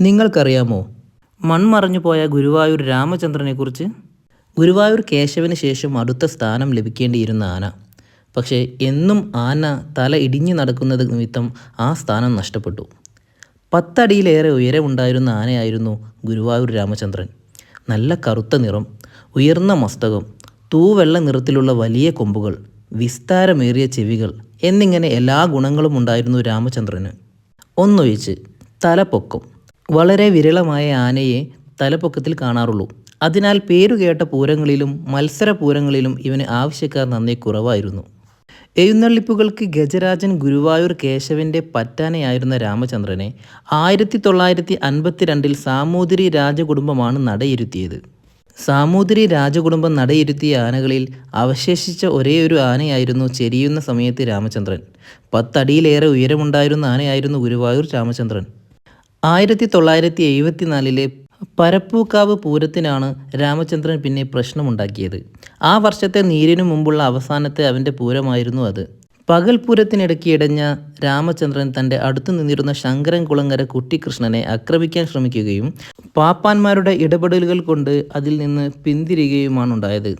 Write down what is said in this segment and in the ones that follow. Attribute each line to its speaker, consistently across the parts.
Speaker 1: നിങ്ങൾക്കറിയാമോ? മൺമറഞ്ഞു പോയ ഗുരുവായൂർ രാമചന്ദ്രനെക്കുറിച്ച്? ഗുരുവായൂർ കേശവന് ശേഷം അടുത്ത സ്ഥാനം ലഭിക്കേണ്ടിയിരുന്ന ആന. പക്ഷേ എന്നും ആന തല ഇടിഞ്ഞു നടക്കുന്നത് നിമിത്തം ആ സ്ഥാനം നഷ്ടപ്പെട്ടു. പത്തടിയിലേറെ ഉയരമുണ്ടായിരുന്ന ആനയായിരുന്നു ഗുരുവായൂർ രാമചന്ദ്രൻ. നല്ല കറുത്ത നിറം ഉയർന്ന മസ്തകം തൂവെള്ള നിറത്തിലുള്ള വലിയ കൊമ്പുകൾ വിസ്താരമേറിയ ചെവികൾ എന്നിങ്ങനെ എല്ലാ ഗുണങ്ങളും ഉണ്ടായിരുന്നു രാമചന്ദ്രന്. ഒന്നൊഴിച്ച് തലപ്പൊക്കം വളരെ വിരളമായ ആനയെ തലപ്പൊക്കത്തിൽ കാണാറുള്ളൂ. അതിനാൽ പേരുകേട്ട പൂരങ്ങളിലും മത്സര പൂരങ്ങളിലും ഇവന് ആവശ്യക്കാർ നന്നേ കുറവായിരുന്നു. എഴുന്നള്ളിപ്പുകൾക്ക് ഗജരാജൻ ഗുരുവായൂർ കേശവന്റെ പറ്റാനയായിരുന്ന രാമചന്ദ്രനെ ആയിരത്തി തൊള്ളായിരത്തി അൻപത്തിരണ്ടിൽ സാമൂതിരി രാജകുടുംബമാണ് നടയിരുത്തിയത്. സാമൂതിരി രാജകുടുംബം നടയിരുത്തിയ ആനകളിൽ അവശേഷിച്ച ഒരേയൊരു ആനയായിരുന്നു ചെരിയുന്ന സമയത്ത് രാമചന്ദ്രൻ. പത്തടിയിലേറെ ഉയരമുണ്ടായിരുന്ന ആനയായിരുന്നു ഗുരുവായൂർ രാമചന്ദ്രൻ. ആയിരത്തി തൊള്ളായിരത്തി എഴുപത്തിനാലിലെ പരപ്പൂക്കാവ് പൂരത്തിനാണ് രാമചന്ദ്രൻ പിന്നെ പ്രശ്നമുണ്ടാക്കിയത്. ആ വർഷത്തെ നീരിനു മുമ്പുള്ള അവസാനത്തെ അവന്റെ പൂരമായിരുന്നു അത്. പകൽ പൂരത്തിനിടയ്ക്ക് ഇടഞ്ഞ രാമചന്ദ്രൻ തന്റെ അടുത്തു നിന്നിരുന്ന ശങ്കരൻ കുളങ്ങര കുട്ടിക്കൃഷ്ണനെ ആക്രമിക്കാൻ ശ്രമിക്കുകയും പാപ്പാന്മാരുടെ ഇടപെടലുകൾ കൊണ്ട് അതിൽ നിന്ന് പിന്തിരിയുകയുമാണ് ഉണ്ടായത്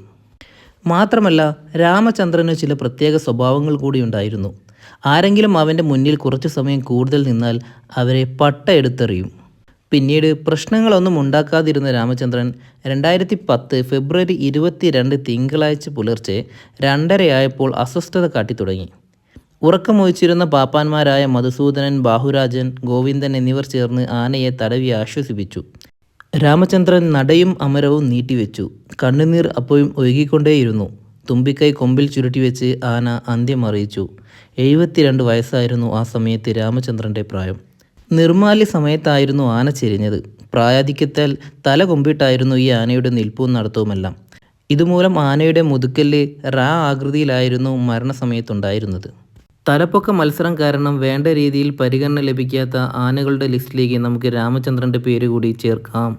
Speaker 1: മാത്രമല്ല രാമചന്ദ്രന് ചില പ്രത്യേക സ്വഭാവങ്ങൾ കൂടി ഉണ്ടായിരുന്നു. ആരെങ്കിലും അവന്റെ മുന്നിൽ കുറച്ച് സമയം കൂടുതൽ നിന്നാൽ അവരെ പട്ട എടുത്തെറിയും. പിന്നീട് പ്രശ്നങ്ങളൊന്നും ഉണ്ടാക്കാതിരുന്ന രാമചന്ദ്രൻ രണ്ടായിരത്തി പത്ത് ഫെബ്രുവരി ഇരുപത്തിരണ്ട് തിങ്കളാഴ്ച പുലർച്ചെ രണ്ടരയായപ്പോൾ അസ്വസ്ഥത കാട്ടിത്തുടങ്ങി. ഉറക്കമൊഴിച്ചിരുന്ന പാപ്പാന്മാരായ മധുസൂദനൻ ബാഹുരാജൻ ഗോവിന്ദൻ എന്നിവർ ചേർന്ന് ആനയെ തടവി ആശ്വസിപ്പിച്ചു. രാമചന്ദ്രൻ നടയും അമരവും നീട്ടിവെച്ചു. കണ്ണുനീർ അപ്പോഴും ഒഴുകിക്കൊണ്ടേയിരുന്നു. തുമ്പിക്കൈ കൊമ്പിൽ ചുരുട്ടിവെച്ച് ആന അന്ത്യം അറിയിച്ചു. എഴുപത്തിരണ്ട് വയസ്സായിരുന്നു ആ സമയത്ത് രാമചന്ദ്രന്റെ പ്രായം. നിർമാല്യ സമയത്തായിരുന്നു ആന ചെരിഞ്ഞത്. പ്രായാധിക്യത്താൽ തല കൊമ്പിട്ടായിരുന്നു ഈ ആനയുടെ നിൽപ്പും നടത്തവുമെല്ലാം. ഇതുമൂലം ആനയുടെ മുതുക്കൽ റാ ആകൃതിയിലായിരുന്നു മരണസമയത്തുണ്ടായിരുന്നത്. തലപ്പൊക്ക മത്സരം കാരണം വേണ്ട രീതിയിൽ പരിഗണന ലഭിക്കാത്ത ആനകളുടെ ലിസ്റ്റിലേക്ക് നമുക്ക് രാമചന്ദ്രന്റെ പേര് കൂടി ചേർക്കാം.